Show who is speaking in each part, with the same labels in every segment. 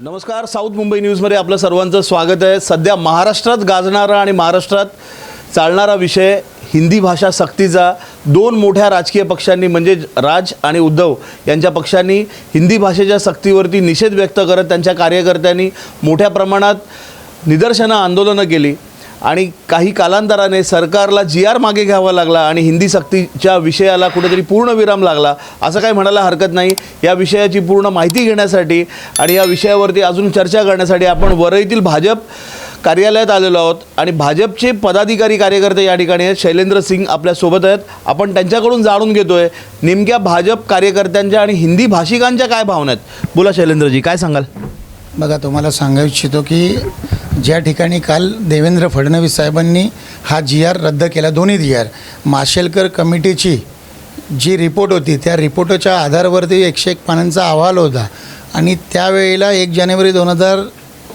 Speaker 1: नमस्कार साऊथ मुंबई न्यूजमध्ये आपलं सर्वांचं स्वागत आहे. सध्या महाराष्ट्रात गाजणारा आणि महाराष्ट्रात चालणारा विषय हिंदी भाषा सक्तीचा. दोन मोठ्या राजकीय पक्षांनी म्हणजे राज आणि उद्धव यांच्या पक्षांनी हिंदी भाषेच्या सक्तीवरती निषेध व्यक्त करत त्यांच्या कार्यकर्त्यांनी मोठ्या प्रमाणात निदर्शनं आंदोलनं केली. आणि काही कालांतराने सरकारला जी आर मागे घ्यावा लागला आणि हिंदी सक्तीच्या विषयाला कुठेतरी पूर्ण विराम लागला असं काही म्हणायला हरकत नाही. या विषयाची पूर्ण माहिती घेण्यासाठी आणि या विषयावरती अजून चर्चा करण्यासाठी आपण वरईतील भाजप कार्यालयात आलेलो आहोत. आणि भाजपचे पदाधिकारी कार्यकर्ते या ठिकाणी आहेत. शैलेंद्र सिंग आपल्यासोबत आहेत. आपण त्यांच्याकडून जाणून घेतो आहे नेमक्या भाजप कार्यकर्त्यांच्या आणि हिंदी भाषिकांच्या काय भावना आहेत? बोला शैलेंद्रजी काय सांगाल?
Speaker 2: बघा तुम्हाला सांगू इच्छितो की ज्या ठिकाणी काल देवेंद्र फडणवीस साहेबांनी हा जी आर रद्द केला दोन्ही जी आर माशेलकर कमिटीची जी रिपोर्ट होती त्या रिपोर्टच्या आधारावरती एकशे एक पानांचा अहवाल होता. आणि त्यावेळेला एक जानेवारी दोन हजार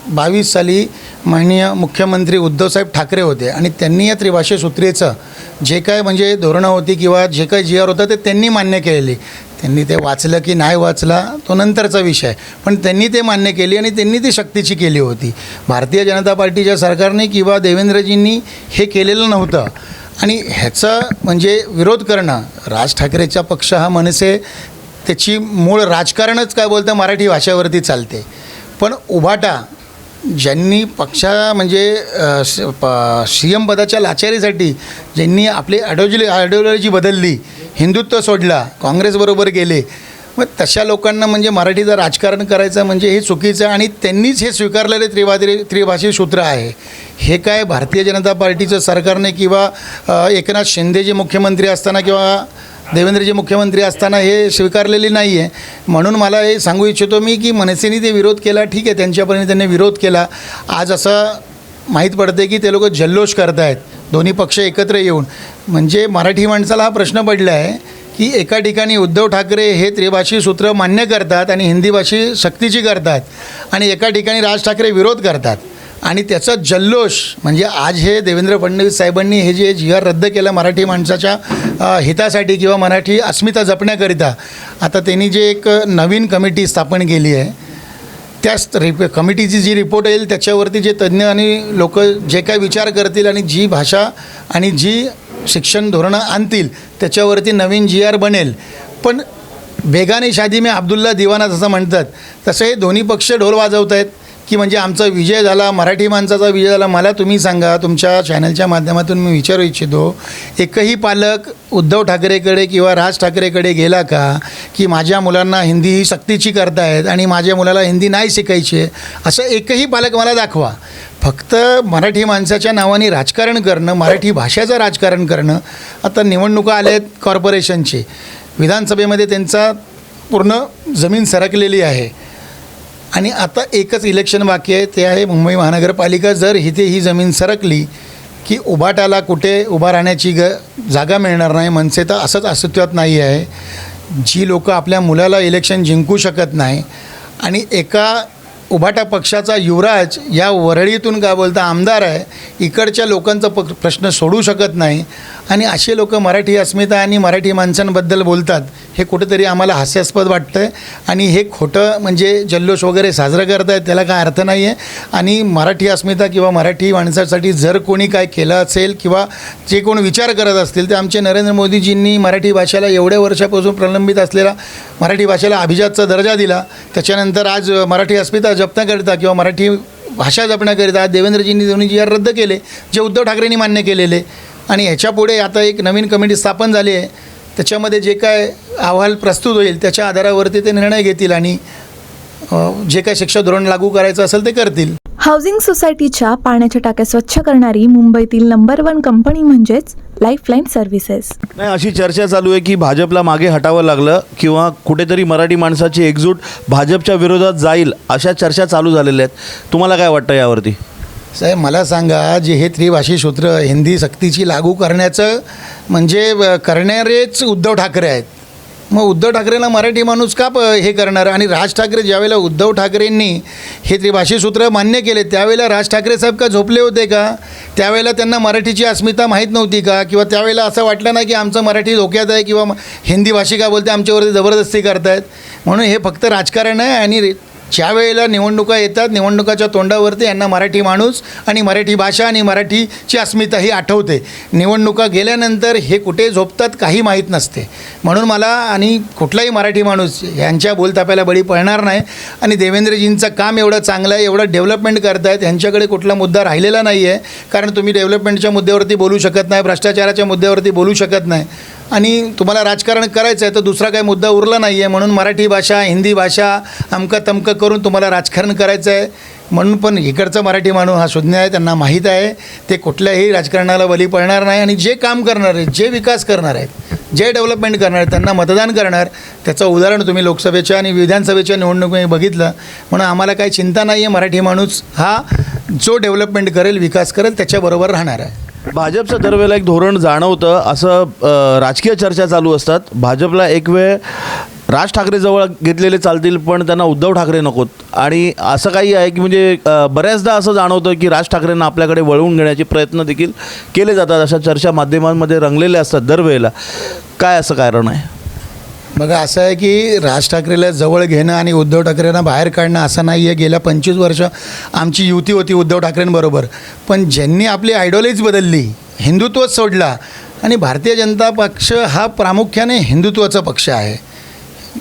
Speaker 2: बावीस साली माननीय मुख्यमंत्री उद्धवसाहेब ठाकरे होते. आणि त्यांनी या त्रिभाषे सूत्रेचं जे काय म्हणजे धोरणं होती किंवा जे काही जी आर होतं ते त्यांनी मान्य केलेली. त्यांनी ते वाचलं की नाही वाचला तो नंतरचा विषय. पण त्यांनी ते मान्य केली आणि त्यांनी ती शक्तीची केली होती. भारतीय जनता पार्टीच्या सरकारने किंवा देवेंद्रजींनी हे केलेलं नव्हतं. आणि ह्याचा म्हणजे विरोध करणं राज ठाकरेचा पक्ष हा मनसे त्याची मूळ राजकारणच काय बोलतं मराठी भाषेवरती चालते. पण उभाटा ज्यांनी पक्षा म्हणजे प- सी एम पदाच्या लाचारीसाठी ज्यांनी आपली आयडिओलॉजी आयडिओलॉजी बदलली हिंदुत्व सोडला काँग्रेसबरोबर गेले मग तशा लोकांना म्हणजे मराठीचं राजकारण करायचं म्हणजे हे चुकीचं आणि त्यांनीच हे स्वीकारलेले त्रिवादी त्रिभाषी सूत्र आहे. हे काय भारतीय जनता पार्टीचं सरकारने किंवा एकनाथ शिंदे जे मुख्यमंत्री असताना किंवा देवेंद्रजी मुख्यमंत्री असताना हे स्वीकारलेली नाही आहे म्हणून मला हे सांगू इच्छितो मी की मनसेने ते विरोध केला ठीक आहे त्यांच्यापर्यंत त्यांनी विरोध केला. आज असं माहीत पडते की ते लोक जल्लोष करत आहेत दोन्ही पक्ष एकत्र येऊन. म्हणजे मराठी माणसाला हा प्रश्न पडला आहे की एका ठिकाणी उद्धव ठाकरे हे त्रिभाषी सूत्र मान्य करतात आणि हिंदी भाषी सक्तीची करतात आणि एका ठिकाणी राज ठाकरे विरोध करतात. आणि त्याचा जल्लोष म्हणजे आज हे देवेंद्र फडणवीस साहेबांनी हे जे जी आर रद्द केलं मराठी माणसाच्या हितासाठी किंवा मराठी अस्मिता जपण्याकरिता आता त्यांनी जे एक नवीन कमिटी स्थापन केली आहे त्याच रिप कमिटीची जी रिपोर्ट येईल त्याच्यावरती जे तज्ज्ञ आणि लोक जे काय विचार करतील आणि जी भाषा आणि जी शिक्षण धोरणं आणतील त्याच्यावरती नवीन जी आर बनेल. पण बेगाने शादी में अब्दुल्ला दिवाना जसं म्हणतात तसं हे दोन्ही पक्ष ढोल वाजवत आहेत की म्हणजे आमचा विजय झाला मराठी माणसाचा विजय झाला मला तुम्ही सांगा तुमच्या चॅनलच्या माध्यमातून मी विचारू इच्छितो एकही पालक उद्धव ठाकरेकडे किंवा राज ठाकरेकडे गेला का की माझ्या मुलांना हिंदी ही सक्तीची करतायत आणि माझ्या मुलाला हिंदी नाही शिकायची आहे असं एकही पालक मला दाखवा. फक्त मराठी माणसाच्या नावाने राजकारण करणं मराठी भाषेचं राजकारण करणं आता निवडणुका आल्या आहेत कॉर्पोरेशनची विधानसभेमध्ये त्यांचा पूर्ण जमीन सरकलेली आहे. आणि आता एकच इलेक्शन बाकी आहे ते आहे मुंबई महानगरपालिका. जर इथे ही जमीन सरकली की उभाटाला कुठे उभा राहण्याची ग जागा मिळणार नाही मनसे तर असंच अस्तित्वात नाही आहे. जी लोकं आपल्या मुलाला इलेक्शन जिंकू शकत नाही आणि एका उभाटा पक्षाचा युवराज या वरळीतून का बोलता आमदार आहे इकडच्या लोकांचा प प्रश्न सोडू शकत नाही. आणि असे लोक मराठी अस्मिता आणि मराठी माणसांबद्दल बोलतात हे कुठेतरी आम्हाला हास्यास्पद वाटतं आहे आणि हे खोटं म्हणजे जल्लोष वगैरे साजरं करत आहेत त्याला काय अर्थ नाही आहे आणि मराठी अस्मिता किंवा मराठी माणसासाठी जर कोणी काय केलं असेल किंवा जे कोण विचार करत असतील ते आमचे नरेंद्र मोदीजींनी मराठी भाषेला एवढ्या वर्षापासून प्रलंबित असलेला मराठी भाषेला अभिजातचा दर्जा दिला. त्याच्यानंतर आज मराठी अस्मिता जपण्याकरिता किंवा मराठी भाषा जपण्याकरिता देवेंद्रजींनी दोन्ही जी आर रद्द केले जे उद्धव ठाकरेंनी मान्य केलेले. आणि ह्याच्यापुढे आता एक नवीन कमिटी स्थापन झाली आहे. त्याच्यामध्ये जे काय अहवाल प्रस्तुत होईल त्याच्या आधारावरती ते निर्णय घेतील आणि जे काय शिक्षा धोरण लागू करायचं असेल ते करतील.
Speaker 3: हाऊसिंग सोसायटीच्या पाण्याच्या टाक्या स्वच्छ करणारी मुंबईतील नंबर वन कंपनी म्हणजेच लाईफलाईन सर्व्हिसेस
Speaker 1: नाही अशी चर्चा चालू आहे की भाजपला मागे हटावं लागलं किंवा कुठेतरी मराठी माणसाची एकजूट भाजपच्या विरोधात जाईल अशा चर्चा चालू झालेल्या आहेत. तुम्हाला काय वाटतं यावरती?
Speaker 2: साहेब मला सांगा जे हे त्रिभाषी सूत्र हिंदी सक्तीची लागू करण्याचं म्हणजे करणारेच उद्धव ठाकरे आहेत. मग उद्धव ठाकरेंना मराठी माणूस का प हे करणार? आणि राज ठाकरे ज्यावेळेला उद्धव ठाकरेंनी हे त्रिभाषी सूत्र मान्य केले त्यावेळेला राज ठाकरे साहेब का झोपले होते का? त्यावेळेला त्यांना मराठीची अस्मिता माहीत नव्हती का? किंवा त्यावेळेला असं वाटलं ना की आमचं मराठी धोक्यात आहे किंवा हिंदी भाषिका बोलते आमच्यावरती जबरदस्ती करतायत? म्हणून हे फक्त राजकारण आहे आणि ज्या वेळेला निवडणुका येतात निवडणुकाच्या तोंडावरती यांना मराठी माणूस आणि मराठी भाषा आणि मराठीची अस्मिता ही आठवते. निवडणुका गेल्यानंतर हे कुठे झोपतात काही माहीत नसते. म्हणून मला आणि कुठलाही मराठी माणूस यांच्या बोलताप्याला बळी पडणार नाही आणि देवेंद्रजींचं काम एवढं चांगलं आहे एवढं डेव्हलपमेंट करतायत यांच्याकडे कुठला मुद्दा राहिलेला नाही आहे कारण तुम्ही डेव्हलपमेंटच्या मुद्द्यावरती बोलू शकत नाही भ्रष्टाचाराच्या मुद्द्यावरती बोलू शकत नाही. आणि तुम्हाला राजकारण करायचं आहे तर दुसरा काही मुद्दा उरला नाही आहे म्हणून मराठी भाषा हिंदी भाषा अमकं तमकं करून तुम्हाला राजकारण करायचं आहे. म्हणून पण इकडचा मराठी माणूस हा शून्य आहे त्यांना माहीत आहे. ते कुठल्याही राजकारणाला बली पडणार नाही आणि जे काम करणार आहेत जे विकास करणार आहेत जे डेव्हलपमेंट करणार आहेत त्यांना मतदान करणार. त्याचं उदाहरण तुम्ही लोकसभेच्या आणि विधानसभेच्या निवडणुकीमध्ये बघितलं. म्हणून आम्हाला काही चिंता नाही आहे मराठी माणूस हा जो डेव्हलपमेंट करेल विकास करेल त्याच्याबरोबर राहणार आहे.
Speaker 1: भाजपचं दरवेळेला एक धोरण जाणवतं असं राजकीय चर्चा चालू असतात. भाजपला एक वेळ राज ठाकरे जवळ घेतलेले चालतील पण त्यांना उद्धव ठाकरे नकोत. आणि असं काही आहे की म्हणजे बऱ्याचदा असं जाणवतं की राज ठाकरेंना आपल्याकडे वळवून घेण्याचे प्रयत्न देखील केले जातात अशा चर्चा माध्यमांमध्ये रंगलेल्या असतात दरवेळेला. काय असं कारण आहे?
Speaker 2: बघा असं आहे की राज ठाकरेला जवळ घेणं आणि उद्धव ठाकरेंना बाहेर काढणं असं नाही आहे. गेल्या पंचवीस वर्ष आमची युती होती उद्धव ठाकरेंबरोबर. पण ज्यांनी आपली आयडॉलॉजी बदलली हिंदुत्वच सोडला आणि भारतीय जनता पक्ष हा प्रामुख्याने हिंदुत्वाचा पक्ष आहे.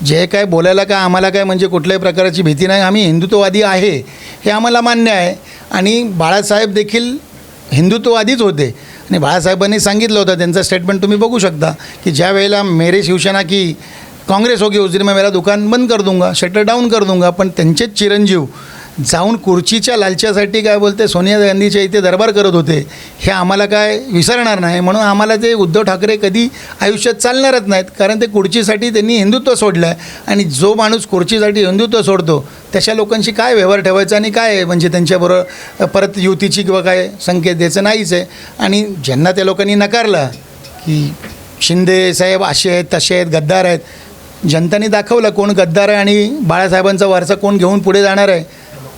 Speaker 2: जे काय बोलायला काय आम्हाला काय म्हणजे कुठल्याही प्रकारची भीती नाही. आम्ही हिंदुत्ववादी आहे हे आम्हाला मान्य आहे. आणि बाळासाहेब देखील हिंदुत्ववादीच होते. आणि बाळासाहेबांनी सांगितलं होतं त्यांचं स्टेटमेंट तुम्ही बघू शकता की ज्या वेळेला मेरे शिवसेना की काँग्रेस होगी उस दिन मैं मेरा दुकान बंद कर दूंगा शटर डाऊन कर दूंगा पण त्यांचेच चिरंजीव जाऊन खुर्चीच्या लालच्यासाठी काय बोलते सोनिया गांधीच्या इथे दरबार करत होते. हे आम्हाला काय विसरणार नाही. म्हणून आम्हाला ते उद्धव ठाकरे कधी आयुष्यात चालणारच नाहीत. कारण ते खुर्चीसाठी त्यांनी हिंदुत्व सोडलं आहे आणि जो माणूस खुर्चीसाठी हिंदुत्व सोडतो तशा लोकांशी काय व्यवहार ठेवायचा आणि काय म्हणजे त्यांच्याबरोबर परत युतीची किंवा काय संकेत द्यायचं नाहीच आहे. आणि ज्यांना त्या लोकांनी नकारलं की शिंदे साहेब असे आहेत तसे आहेत गद्दार आहेत. जनतेने दाखवलं कोण गद्दार आहे आणि बाळासाहेबांचा वारसा कोण घेऊन पुढे जाणार आहे.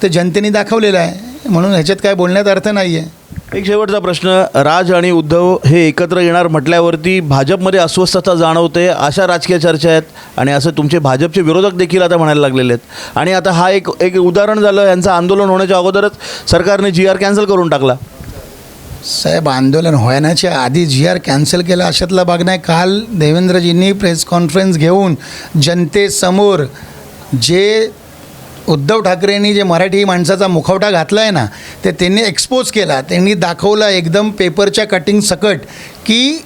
Speaker 2: ते जनतेने दाखवलेलं आहे. म्हणून ह्याच्यात काय बोलण्यात अर्थ नाही आहे
Speaker 1: एक शेवटचा प्रश्न राज आणि उद्धव हे एकत्र येणार म्हटल्यावरती भाजपमध्ये अस्वस्थता जाणवते अशा राजकीय चर्चा आहेत आणि असं तुमचे भाजपचे विरोधक देखील आता म्हणायला लागलेले आहेत. आणि आता हा एक एक उदाहरण झालं यांचं आंदोलन होण्याच्या अगोदरच सरकारने जी आर कॅन्सल करून टाकला.
Speaker 2: साहेब आंदोलन होण्याच्या आधी जी आर कॅन्सल केला अशातला भाग नाही. काल देवेंद्रजींनी प्रेस कॉन्फरन्स घेऊन जनतेसमोर जे उद्धव ठाकरेंनी जे मराठी माणसाचा मुखवटा घातला आहे ना ते त्यांनी एक्सपोज केला. त्यांनी दाखवला एकदम पेपरच्या कटिंग सकट की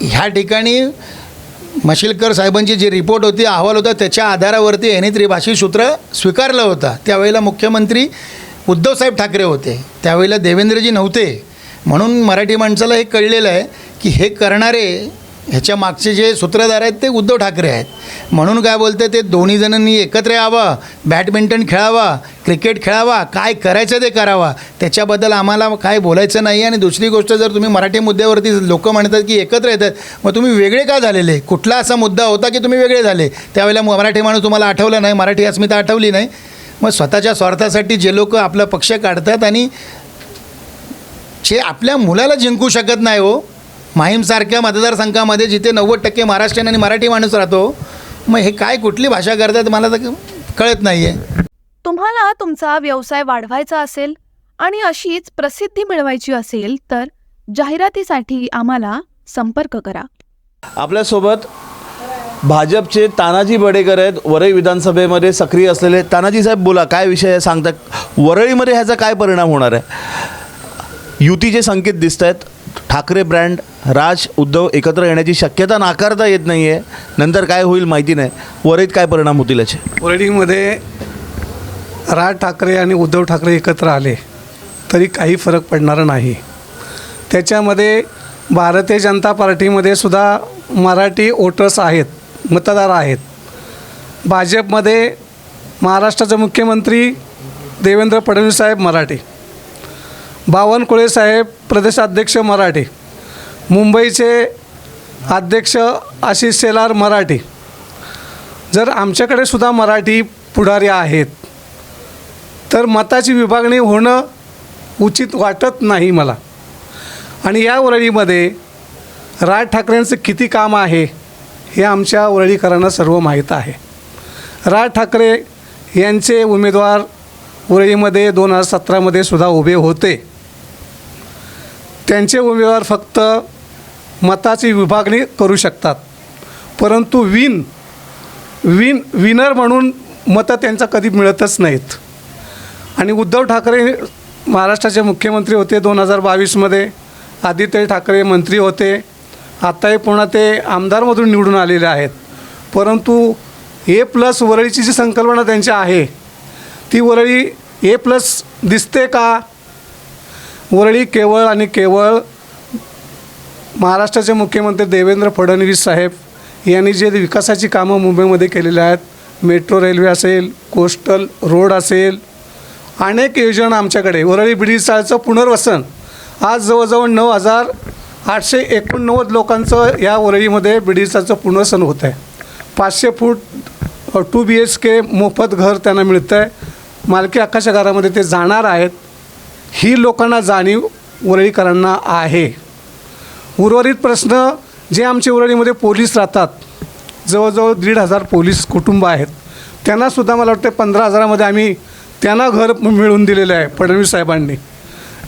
Speaker 2: ह्या ठिकाणी मशिलकर साहेबांची जी रिपोर्ट होती अहवाल होता त्याच्या आधारावरती यांनी त्रिभाषी सूत्र स्वीकारलं होता. त्यावेळेला मुख्यमंत्री उद्धवसाहेब ठाकरे होते. त्यावेळेला देवेंद्रजी नव्हते. म्हणून मराठी माणसाला हे कळलेलं आहे की हे करणारे ह्याच्या मागचे जे सूत्रधार आहेत ते उद्धव ठाकरे आहेत. म्हणून काय बोलते ते दोन्ही जणांनी एकत्र यावं बॅडमिंटन खेळावा क्रिकेट खेळावा काय करायचं ते करावा त्याच्याबद्दल आम्हाला काय बोलायचं नाही. आणि दुसरी गोष्ट जर तुम्ही मराठी मुद्द्यावरती लोक म्हणतात की एकत्र येतात मग तुम्ही वेगळे का झालेले? कुठला असा मुद्दा होता की तुम्ही वेगळे झाले? त्यावेळेला मराठी माणूस तुम्हाला आठवलं नाही मराठी अस्मिता आठवली नाही. मग स्वतःच्या स्वार्थासाठी जे लोक आपला पक्ष काढतात आणि जे आपल्या मुलाला जिंकू शकत नाही हो माहीमसारख्या मतदारसंघामध्ये जिथे नव्वद टक्के महाराष्ट्रीयन आणि मराठी माणूस राहतो मग हे काय कुठली भाषा करतात मला तर कळत नाही आहे
Speaker 3: तुम्हाला तुमचा व्यवसाय वाढवायचा असेल आणि अशीच प्रसिद्धी मिळवायची असेल तर जाहिरातीसाठी आम्हाला संपर्क करा.
Speaker 1: आपल्यासोबत भाजपचे तानाजी बडेकर आहेत. वरळी विधानसभेमध्ये सक्रिय असलेले तानाजी साहेब बोला काय विषय आहे सांगतात वरळीमध्ये ह्याचा काय परिणाम होणार आहे? युतीचे संकेत दिसत आहेत ठाकरे ब्रँड राज उद्धव एकत्र येण्याची शक्यता नाकारता येत नाही आहे नंतर काय होईल माहिती नाही. वरळीत काय परिणाम होतील याचे?
Speaker 4: वरळीमध्ये राज ठाकरे आणि उद्धव ठाकरे एकत्र आले तरी काही फरक पडणार नाही. त्याच्यामध्ये भारतीय जनता पार्टीमध्ये सुद्धा मराठी वोटर्स आहेत मतदार आहेत. भाजपमध्ये महाराष्ट्राचे मुख्यमंत्री देवेंद्र फडणवीस साहेब मराठी. बावनकुळे साहेब प्रदेशाध्यक्ष मराठी. मुंबईचे अध्यक्ष आशिष शेलार मराठी. जर आमच्याकडे सुद्धा मराठी पुढारी आहेत तर मताची विभागणी होणं उचित वाटत नाही मला. आणि या वरळीमध्ये राज ठाकरेंचं किती काम आहे हे आमच्या वरळीकरांना सर्व माहीत आहे. राज ठाकरे यांचे उमेदवार वरळीमध्ये दोन हजार सतरामध्ये सुद्धा उभे होते. त्यांचे उमेदवार फक्त मताची विभागणी करू शकतात. परंतु विन विन विनर म्हणून मतं त्यांचा कधी मिळतच नाहीत. आणि उद्धव ठाकरे महाराष्ट्राचे मुख्यमंत्री होते दोन हजार बावीसमध्ये आदित्य ठाकरे मंत्री होते आत्ताही पुन्हा ते आमदारमधून निवडून आलेले आहेत. परंतु ए प्लस वरळीची जी संकल्पना त्यांची आहे ती वरळी ए प्लस दिसते का? वरळी केवळ आणि केवळ महाराष्ट्राचे मुख्यमंत्री देवेंद्र फडणवीस साहेब यांनी जे विकासाची कामं मुंबईमध्ये केलेली आहेत मेट्रो रेल्वे असेल कोस्टल रोड असेल अनेक योजना आमच्याकडे. वरळी ब्रिडीचाळचं पुनर्वसन. आज जवळजवळ नऊ हजार आठशे एकोणनव्वद लोकांचं या वरळीमध्ये ब्रिडीचाचं पुनर्वसन होत आहे. पाचशे फूट टू बी एच के मोफत घर त्यांना मिळतं आहे मालकी आकाशघरामध्ये घरामध्ये ते जाणार आहेत. ही लोकांना जाणीव वरळीकरांना आहे. उर्वरित प्रश्न जे आमच्या उरळीमध्ये पोलीस राहतात जवळजवळ दीड हजार पोलीस कुटुंब आहेत त्यांनासुद्धा मला वाटतं पंधरा हजारामध्ये आम्ही त्यांना घर मिळवून दिलेलं आहे फडणवीस साहेबांनी.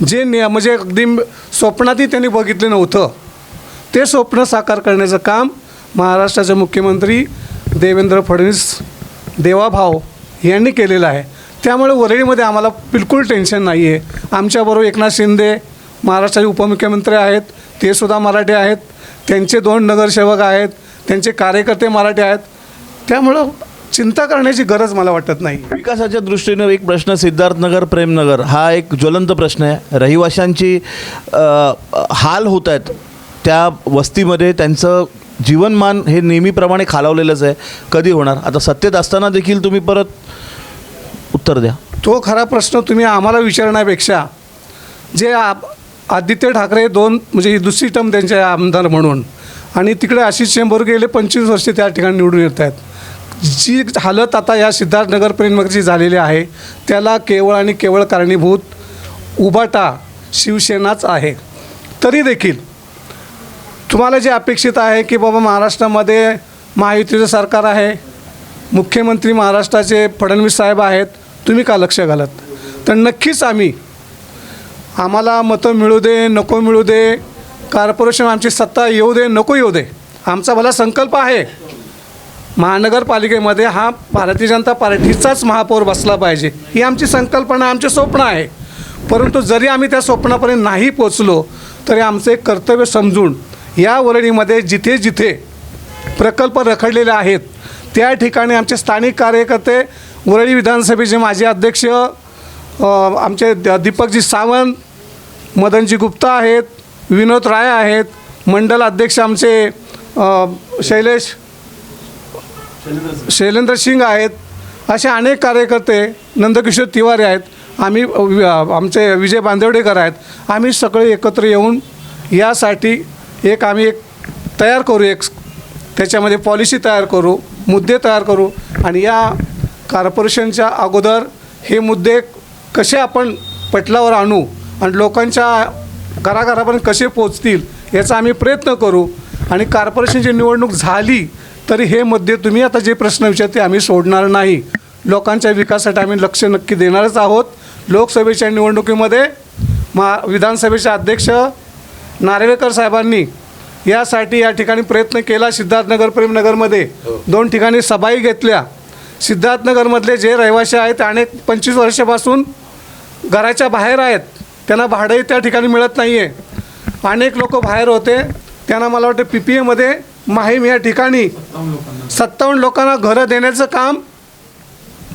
Speaker 4: जे ने म्हणजे अगदी स्वप्नातही त्यांनी बघितलं नव्हतं. ते स्वप्न साकार करण्याचं काम महाराष्ट्राचे मुख्यमंत्री देवेंद्र फडणवीस देवाभाव यांनी केलेलं आहे. त्यामुळे वरळीमध्ये आम्हाला बिलकुल टेन्शन नाही आहे आमच्याबरोबर एकनाथ शिंदे महाराष्ट्राचे उपमुख्यमंत्री आहेत ते सुद्धा मराठी आहेत त्यांचे दोन नगरसेवक आहेत त्यांचे कार्यकर्ते मराठी आहेत. त्यामुळं चिंता करण्याची गरज मला वाटत नाही.
Speaker 1: विकासाच्या दृष्टीनं एक प्रश्न सिद्धार्थनगर प्रेमनगर हा एक ज्वलंत प्रश्न आहे. रहिवाशांची हाल होत आहेत. त्या वस्तीमध्ये त्यांचं जीवनमान हे नेहमीप्रमाणे खालावलेलंच आहे. कधी होणार? आता सत्तेत असताना देखील तुम्ही परत उत्तर द्या.
Speaker 4: तो खरा प्रश्न तुम्ही आम्हाला विचारण्यापेक्षा जे आप आदित्य ठाकरे दोन म्हणजे ही दुसरी टर्म त्यांचे आमदार म्हणून आणि तिकडे आशिष चेंबर गेले पंचवीस वर्षे त्या ठिकाणी निवडून येत आहेत. जी हालत आता या सिद्धार्थनगर प्रेमनगरची झालेली आहे त्याला केवळ आणि केवळ कारणीभूत उबाटा शिवसेनाच आहे. तरी देखील तुम्हाला जे अपेक्षित आहे की बाबा महाराष्ट्रामध्ये महायुतीचं सरकार आहे मुख्यमंत्री महाराष्ट्राचे फडणवीस साहेब आहेत तुम्ही का लक्ष घालत? तर नक्कीच आम्ही आम्हाला मतं मिळू दे नको मिळू दे कॉर्पोरेशन आमची सत्ता येऊ दे नको येऊ दे आमचा भला संकल्प आहे. महानगरपालिकेमध्ये हा भारतीय जनता पार्टीचाच महापौर बसला पाहिजे ही आमची संकल्पना आमचे स्वप्न आहे. परंतु जरी आम्ही त्या स्वप्नापर्यंत नाही पोचलो तरी आमचे कर्तव्य समजून या वरळीमध्ये जिथे जिथे प्रकल्प रखडलेले आहेत त्या ठिकाणी आमचे स्थानिक कार्यकर्ते वरळी विधानसभेचे माजी अध्यक्ष आमचे द- दीपकजी सावंत मदनजी गुप्ता आहेत विनोद राय आहेत मंडल अध्यक्ष आमचे शैलेश शैलेंद्र सिंग आहेत असे अनेक कार्यकर्ते नंदकिशोर तिवारी आहेत आम्ही आमचे विजय बांदेवडेकर आहेत आम्ही सगळे एकत्र येऊन यासाठी एक आम्ही एक तयार करू एक त्याच्यामध्ये पॉलिसी तयार करू मुद्दे तयार करू आणि या कॉर्पोरेशनच्या अगोदर हे मुद्दे कसे आपण पटलावर आणू आणि लोकांच्या घराघरापर्यंत कसे पोचतील याचा आम्ही प्रयत्न करू आणि कॉर्पोरेशनची निवडणूक झाली तरी हे मुद्दे तुम्ही आता जे प्रश्न विचारते आम्ही सोडणार नाही. लोकांच्या विकासासाठी आम्ही लक्ष नक्की देणारच आहोत. लोकसभेच्या निवडणुकीमध्ये मा विधानसभेचे अध्यक्ष नार्वेकर साहेबांनी यासाठी या ठिकाणी प्रयत्न केला सिद्धार्थनगर प्रेमनगरमध्ये. दोन ठिकाणी सभाही घेतल्या. सिद्धार्थनगरमधले जे रहिवासी आहेत अनेक पंचवीस वर्षापासून घराच्या बाहेर आहेत त्यांना भाडंही त्या ठिकाणी मिळत नाही आहे अनेक लोक बाहेर होते. त्यांना मला वाटतं पी पी एमध्ये माहीम या ठिकाणी सत्तावन्न लोकांना घरं देण्याचं काम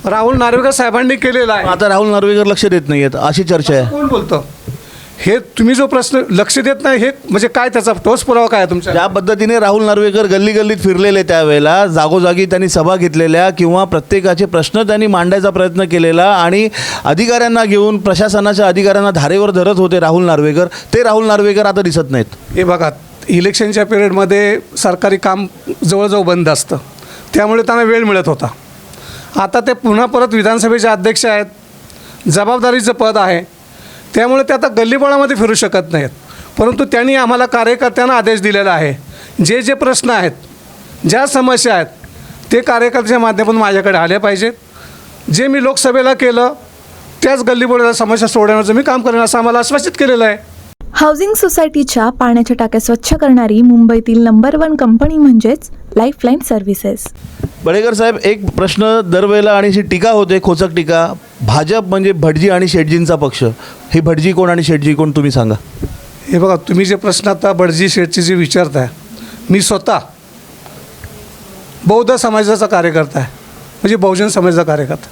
Speaker 4: राहुल नार्वेकर साहेबांनी केलेलं आहे.
Speaker 1: आता राहुल नार्वेकर लक्ष देत नाही आहेत अशी चर्चा आहे.
Speaker 4: कोण बोलतं? हे तुम्ही जो प्रश्न लक्ष देत नाही हे म्हणजे काय त्याचा ठोस पुरावा काय आहे तुमच्या?
Speaker 1: ज्या पद्धतीने राहुल नार्वेकर गल्ली गल्लीत फिरलेले त्यावेळेला जागोजागी त्यांनी सभा घेतलेल्या किंवा प्रत्येकाचे प्रश्न त्यांनी मांडायचा प्रयत्न केलेला आणि अधिकाऱ्यांना घेऊन प्रशासनाच्या अधिकाऱ्यांना धारेवर धरत होते राहुल नार्वेकर. ते राहुल नार्वेकर आता दिसत नाहीत.
Speaker 4: हे बघा इलेक्शनच्या पिरियडमध्ये सरकारी काम जवळजवळ बंद असतं. त्यामुळे त्यांना वेळ मिळत होता. आता ते पुन्हा परत विधानसभेचे अध्यक्ष आहेत. जबाबदारीचं पद आहे. त्यामुळे ते आता गल्लीबोळामध्ये फिरू शकत नाहीत. परंतु त्यांनी आम्हाला कार्यकर्त्यांना आदेश दिलेला आहे. जे जे प्रश्न आहेत ज्या समस्या आहेत ते कार्यकर्त्याच्या माध्यमातून माझ्याकडे आले पाहिजेत जे मी लोकसभेला केलं त्याच गल्लीबोळ्याला समस्या सोडवण्याचं मी काम करेन असं आम्हाला आश्वासित केलेलं आहे.
Speaker 3: हाऊसिंग सोसायटीच्या पाण्याच्या टाक्या स्वच्छ करणारी मुंबईतील नंबर वन कंपनी म्हणजेच लाईफलाईन सर्व्हिसेस
Speaker 1: बडेकर साहेब एक प्रश्न दरवेळेला आणि अशी टीका होते खोचक टीका. भाजप म्हणजे भटजी आणि शेटजींचा पक्ष. हे भटजी कोण आणि शेटजी कोण तुम्ही सांगा.
Speaker 4: हे बघा तुम्ही जे प्रश्न आता बडजी शेठचे जे विचारताय मी स्वतः बौद्ध समाजाचा कार्यकर्ता आहे म्हणजे बहुजन समाजाचा कार्यकर्ता.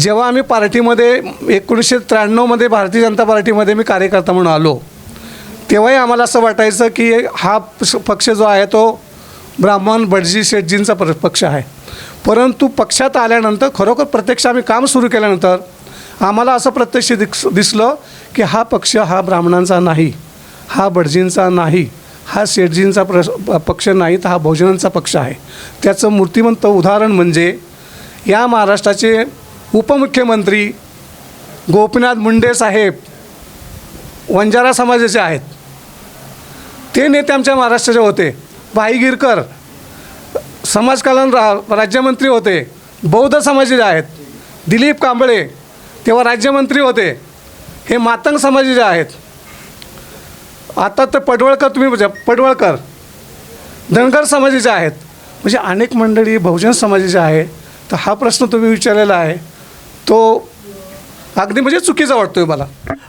Speaker 4: जेव्हा आम्ही पार्टीमध्ये एकोणीसशे त्र्याण्णवमध्ये भारतीय जनता पार्टीमध्ये मी कार्यकर्ता म्हणून आलो तेव्हाही आम्हाला असं वाटायचं की हा पक्ष- पक्ष जो आहे तो ब्राह्मण भटजी शेठजींचा पर पक्ष आहे. परंतु पक्षात आल्यानंतर खरोखर प्रत्यक्ष आम्ही काम सुरू केल्यानंतर आम्हाला असं प्रत्यक्ष दिस दिसलं की हा पक्ष हा ब्राह्मणांचा नाही हा भटजींचा नाही हा शेठजींचा प्र पक्ष नाही तर हा बहुजनांचा पक्ष आहे. त्याचं मूर्तिमंत उदाहरण म्हणजे या महाराष्ट्राचे उपमुख्यमंत्री गोपीनाथ मुंडे साहेब वंजारा समाजाचे आहेत. ते नेते आमच्या महाराष्ट्राचे होते. भाई गिरकर समाज कल्याण रा राज्यमंत्री होते. बौद्ध समाजाचे आहेत दिलीप कांबळे तेव्हा राज्यमंत्री होते. हे मातंग समाजाचे आहेत. आता तर पडवळकर तुम्ही म्हणजे पडवळकर धनगर समाजाचे आहेत म्हणजे अनेक मंडळी बहुजन समाजाचे आहे तर हा प्रश्न तुम्ही विचारलेला आहे. तो अगदी म्हणजे चुकीचा वाटतोय मला.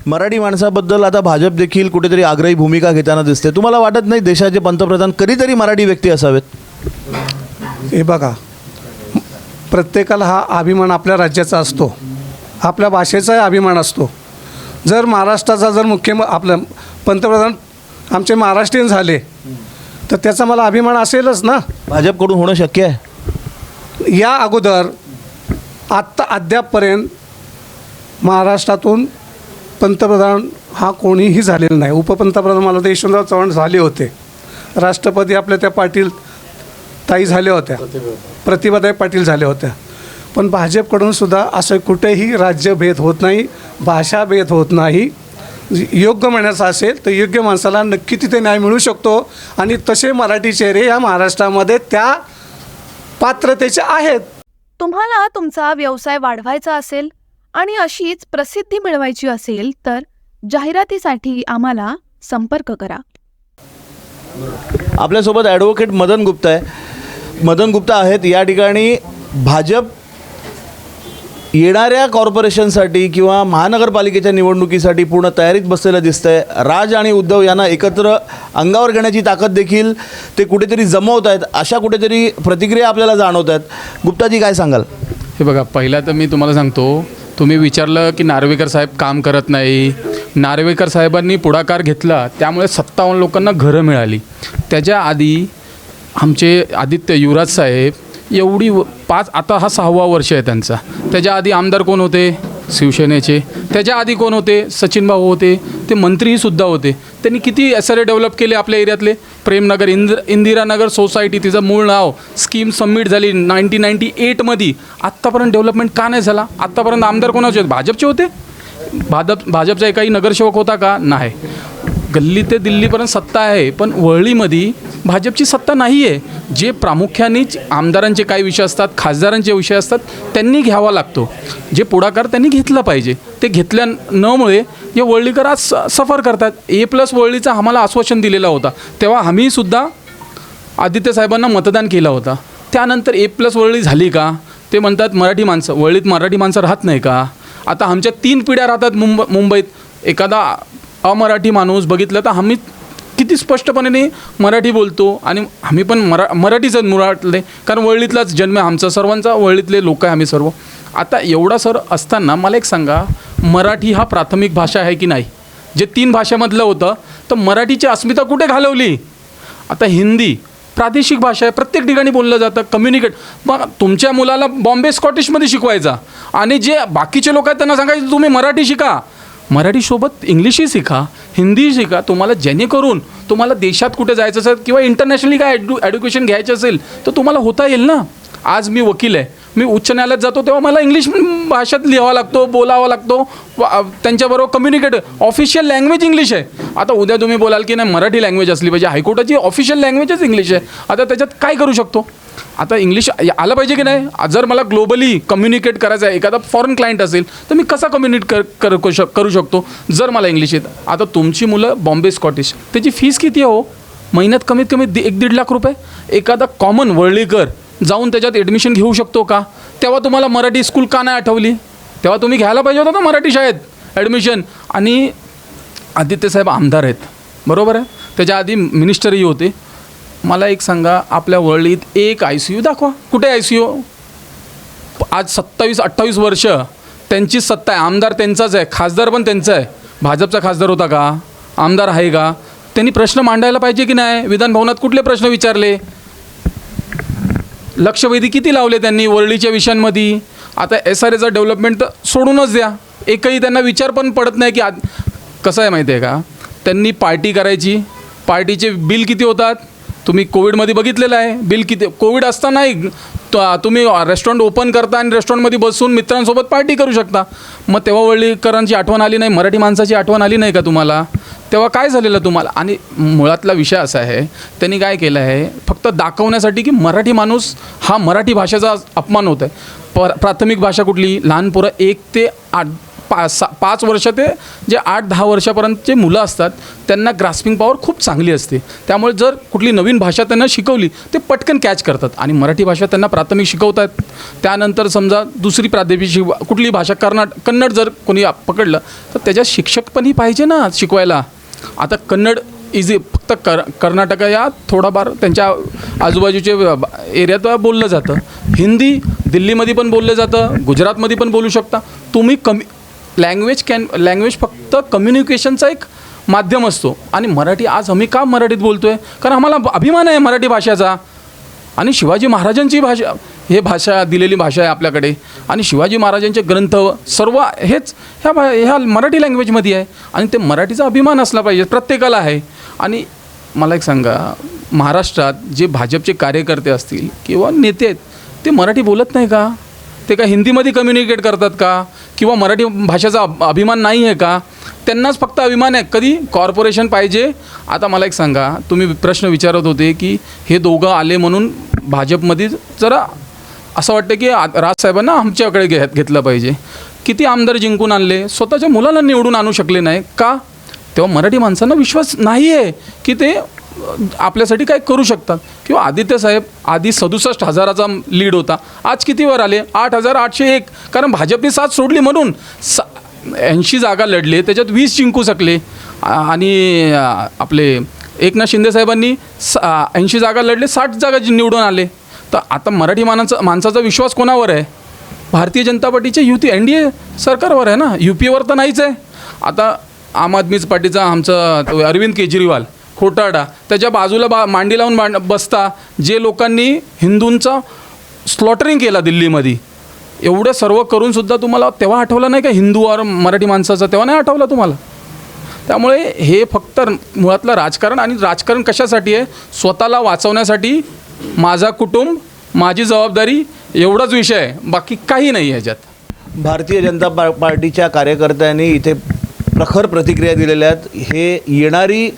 Speaker 1: मराठी माणसाबद्दल आता भाजप देखील कुठेतरी आग्रही भूमिका घेताना दिसते. तुम्हाला वाटत नाही देशाचे पंतप्रधान कधीतरी मराठी व्यक्ती असावेत?
Speaker 4: हे बघा प्रत्येकाला हा अभिमान आपल्या राज्याचा असतो. आपल्या भाषेचाही अभिमान असतो. जर महाराष्ट्राचा जर मुख्य आपलं पंतप्रधान आमचे महाराष्ट्रीयन झाले तर त्याचा मला अभिमान असेलच ना?
Speaker 1: भाजपकडून होणं शक्य आहे?
Speaker 4: या अगोदर आत्ता अद्यापपर्यंत महाराष्ट्रातून पंतप्रधान हा कोणीही झालेला नाही. उपपंतप्रधान मला तर यशवंतराव चव्हाण झाले होते. राष्ट्रपती आपल्या त्या पाटील ताई झाल्या होत्या. प्रतिभाताई पाटील झाल्या होत्या. पण भाजपकडून सुद्धा असं कुठेही राज्यभेद होत नाही भाषाभेद होत नाही. योग्य म्हणायचं असेल तर योग्य माणसाला नक्की तिथे न्याय मिळू शकतो आणि तसे मराठी चेहरे या महाराष्ट्रामध्ये त्या पात्रतेचे आहेत.
Speaker 3: तुम्हाला तुमचा व्यवसाय वाढवायचा असेल आणि अशीच प्रसिद्धी मिळवायची असेल तर जाहिरातीसाठी आम्हाला संपर्क करा.
Speaker 1: आपल्यासोबत ॲडव्होकेट मदन गुप्ता आहे. मदन गुप्ता आहेत. या ठिकाणी भाजप येणाऱ्या कॉर्पोरेशनसाठी किंवा महानगरपालिकेच्या निवडणुकीसाठी पूर्ण तयारीत बसलेलं दिसतंय. राज आणि उद्धव यांना एकत्र अंगावर घेण्याची ताकद देखील ते कुठेतरी जमवत आहेत. अशा कुठेतरी प्रतिक्रिया आपल्याला जाणवत आहेत. गुप्ताजी काय सांगाल?
Speaker 5: हे बघा पहिला तर मी तुम्हाला सांगतो तुम्ही विचारलं की नार्वेकर साहेब काम करत नाही. नार्वेकर साहेबांनी पुढाकार घेतला त्यामुळे सत्तावन्न लोकांना घरं मिळाली. त्याच्या आधी आमचे आदित्य युवराज साहेब एवढी व- पाच आता हा सहावा वर्ष आहे त्यांचा. त्याच्या आधी आमदार कोण होते? शिवसेनेचे. त्याच्या आधी कोण होते? सचिन भाऊ होते. ते मंत्रीसुद्धा होते. त्यांनी किती एस आर ए डेव्हलप केले आपल्या एरियातले? प्रेमनगर इंद्र इंदिरानगर सोसायटी तिचं मूळ नाव स्कीम सबमिट झाली नाईन्टीन नाईन्टी एटमध्ये आत्तापर्यंत डेव्हलपमेंट का नाही झाला? आत्तापर्यंत आमदार कोणाचे होते? भाजपचे होते? भाजप भाजपचा एकाही नगरसेवक होता का? नाही. गल्ली ते दिल्लीपर्यंत सत्ता आहे पण वळळीमध्ये भाजपची सत्ता नाही आहे जे प्रामुख्यानेच आमदारांचे काही विषय असतात खासदारांचे विषय असतात त्यांनी घ्यावा लागतो. जे पुढाकार त्यांनी घेतला पाहिजे. ते घेतल्या नमुळे हे वळलीकर आज स- सफर करतात. ए प्लस वळलीचा आम्हाला आश्वासन दिलेला होता. तेव्हा आम्हीसुद्धा आदित्य साहेबांना मतदान केलं होतं. त्यानंतर ए प्लस वळली झाली का? ते म्हणतात मराठी माणसं वळलीत मराठी माणसं राहत नाही का? आता आमच्या तीन पिढ्या राहतात मुंब मुंबईत. एखादा अमराठी माणूस बघितलं तर आम्ही किती स्पष्टपणे मराठी बोलतो आणि आम्ही पण मरा मराठीच मुराटले कारण वळलीतलाच जन्म आहे आमचा. सर्वांचा वळलीतले लोक आहे आम्ही सर्व. आता एवढा सर असताना मला एक सांगा मराठी हा प्राथमिक भाषा आहे की नाही? जे तीन भाषेमधलं होतं तर मराठीची अस्मिता कुठे घालवली? आता हिंदी प्रादेशिक भाषा आहे प्रत्येक ठिकाणी बोललं जातं कम्युनिकेट मग तुमच्या मुलाला बॉम्बे स्कॉटिशमध्ये शिकवायचा. आणि जे बाकीचे लोक आहेत त्यांना सांगायचं तुम्ही मराठी शिका. मराठीसोबत इंग्लिशही शिका हिंदी शिका. तुम्हाला जेणेकरून तुम्हाला देशात कुठे जायचं असेल किंवा इंटरनॅशनली काय ॲडु ॲड्युकेशन घ्यायचं असेल तर तुम्हाला होता येईल ना? आज मी वकील आहे. मी उच्च न्यायालयात जातो तेव्हा मला इंग्लिश भाषेत लिहावा लागतो बोलावा लागतो. त्यांच्याबरोबर कम्युनिकेट ऑफिशियल लँग्वेज इंग्लिश आहे. आता उद्या तुम्ही बोलाल की नाही मराठी लँग्वेज असली पाहिजे. हायकोर्टाची ऑफिशियल लँग्वेजच इंग्लिश आहे. आता त्याच्यात काय करू शकतो? आता इंग्लिश आलं पाहिजे की नाही? जर मला ग्लोबली कम्युनिकेट करायचं आहे एखादा फॉरेन क्लायंट असेल तर मी कसा कम्युनिकेट कर कर करू करू शकतो? जर मला इंग्लिश येत आता तुमची मुलं बॉम्बे स्कॉटिश त्याची फीस किती आहे हो? महिन्यात कमीत कमी एक दीड लाख रुपये. एखादा कॉमन वर्ळीकर जाऊन त्याच्यात ॲडमिशन घेऊ शकतो का? तेव्हा तुम्हाला मराठी स्कूल का नाही आठवली? तेव्हा तुम्ही घ्यायला पाहिजे होता ना मराठी शाळेत ॲडमिशन आणि आदित्य साहेब आमदार आहेत. बरोबर आहे? त्याच्या आधी मिनिस्टरही होते. मला एक सांगा आपल्या वरळीत एक आय सी यू दाखवा. कुठे आय सी यू आज सत्तावीस अठ्ठावीस वर्ष. त्यांचीच सत्ता आहे. आमदार त्यांचाच आहे. खासदार पण त्यांचा आहे. भाजपचा खासदार होता का? आमदार आहे का? त्यांनी प्रश्न मांडायला पाहिजे की नाही? विधानभवनात कुठले प्रश्न विचारले? लक्षवेधी किती लावले त्यांनी वरळीच्या विषयांमध्ये? आता एस आर एचा डेव्हलपमेंट तर सोडूनच द्या. एकही त्यांना विचार पण पडत नाही की आज कसं आहे माहिती आहे का? त्यांनी पार्टी करायची. पार्टीचे बिल किती होतात? तुम्ही कोविडमध्ये बघितलेलं आहे. बिल किती कोविड असतानाही त- तुम्ही रेस्टॉरंट ओपन करता आणि रेस्टॉरंटमध्ये बसून मित्रांसोबत पार्टी करू शकता. मग तेव्हा वळीकरांची आठवण आली नाही? मराठी माणसाची आठवण आली नाही का तुम्हाला? तेव्हा काय झालेलं तुम्हाला? आणि मुळातला विषय असा आहे त्यांनी काय केलं आहे फक्त दाखवण्यासाठी की मराठी माणूस हा मराठी भाषेचा अपमान होत आहे पर प्राथमिक भाषा कुठली? लहान पोरं एक ते आठ पा सा पाच वर्ष ते जे आठ दहा वर्षापर्यंतचे मुलं असतात त्यांना ग्रास्पिंग पॉवर खूप चांगली असते. त्यामुळे जर कुठली नवीन भाषा त्यांना शिकवली ते पटकन कॅच करतात. आणि मराठी भाषा त्यांना प्राथमिक शिकवतात. त्यानंतर समजा दुसरी प्रादेशिक कुठली भाषा कर्नाट कन्नड जर कोणी पकडलं तर त्याच्यात शिक्षक पण ही पाहिजे ना शिकवायला. आता कन्नड इझी फक्त कर कर्नाटक या थोडाफार त्यांच्या आजूबाजूचे एरियात बोललं जातं. हिंदी दिल्लीमध्ये पण बोललं जातं गुजरातमध्ये पण बोलू शकता. तुम्ही कमी लँग्वेज कॅन लँग्वेज फक्त कम्युनिकेशनचा एक माध्यम असतो. आणि मराठी आज आम्ही का मराठीत बोलतो आहे कारण आम्हाला अभिमान आहे मराठी भाषेचा. आणि शिवाजी महाराजांची भाषा हे भाषा दिलेली भाषा आहे आपल्याकडे. आणि शिवाजी महाराजांचे ग्रंथ सर्व हेच ह्या भा ह्या मराठी लँग्वेजमध्ये आहे. आणि ते मराठीचा अभिमान असला पाहिजे प्रत्येकाला आहे. आणि मला एक सांगा महाराष्ट्रात जे भाजपचे कार्यकर्ते असतील किंवा नेते आहेत ते मराठी बोलत नाही का? ते का हिंदीमध्ये कम्युनिकेट करतात का? किंवा मराठी भाषेचा अभिमान नाही आहे का? त्यांनाच फक्त अभिमान आहे. कधी कॉर्पोरेशन पाहिजे? आता मला एक सांगा तुम्ही प्रश्न विचारत होते की हे दोघं आले म्हणून भाजपमध्ये जरा असं वाटतं की आ- राजसाहेबांना आमच्याकडे घे घेतलं पाहिजे. किती आमदार जिंकून आणले स्वतःच्या मुलाला निवडून आणू शकले नाही का? तेव्हा मराठी माणसांना विश्वास नाही आहे की ते आपल्यासाठी काय करू शकतात. किंवा आदित्य साहेब आधी सदुसष्ट हजाराचा लीड होता. आज कितीवर आले? आठ हजार आठशे एक. कारण भाजपने साथ सोडली म्हणून सा ऐंशी जागा लढले त्याच्यात वीस जिंकू शकले. आणि आपले एकनाथ शिंदे साहेबांनी सा ऐंशी जागा लढले साठ जागा निवडून आले. तर आता मराठी माणसाचा माणसाचा विश्वास कोणावर आहे? भारतीय जनता पार्टीचे युती एन डी ए सरकारवर आहे ना? यू पी एवर तर नाहीच आहे. आता आम आदमीच पार्टीचा आमचं तो अरविंद केजरीवाल खोटाडा त्याच्या बाजूला बा मांडी लावून मांड बसता जे लोकांनी हिंदूंचा स्लॉटरिंग केला दिल्लीमध्ये. एवढं सर्व करूनसुद्धा तुम्हाला तेव्हा आठवलं नाही का? हिंदू और मराठी माणसाचा तेव्हा नाही आठवलं तुम्हाला? त्यामुळे हे फक्त मुळातलं राजकारण आणि राजकारण कशासाठी आहे? स्वतःला वाचवण्यासाठी माझा कुटुंब माझी जबाबदारी एवढाच विषय आहे. बाकी काही नाही आहे ह्याच्यात.
Speaker 1: भारतीय जनता पा पार्टीच्या कार्यकर्त्यांनी इथे प्रखर प्रतिक्रिया दिलेल्या आहेत. हे येणारी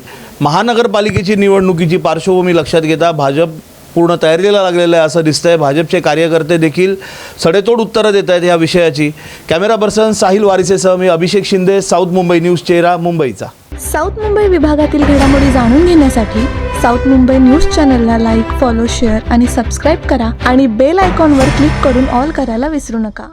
Speaker 1: महानगरपालिकेची निवडणुकीची पार्श्वभूमी लक्षात घेता भाजप पूर्ण तयारीला लागलेलं आहे असं दिसतंय. भाजपचे कार्यकर्ते देखील सडेतोड उत्तरं देत आहेत या विषयाची. कॅमेरा पर्सन साहिल वारिसेसह मी अभिषेक शिंदे साऊथ मुंबई न्यूज चेहरा मुंबईचा.
Speaker 3: साऊथ मुंबई विभागातील घडामोडी जाणून घेण्यासाठी साऊथ मुंबई न्यूज चॅनलला लाईक फॉलो शेअर आणि सबस्क्राईब करा आणि बेल आयकॉनवर क्लिक करून ऑल करायला विसरू नका.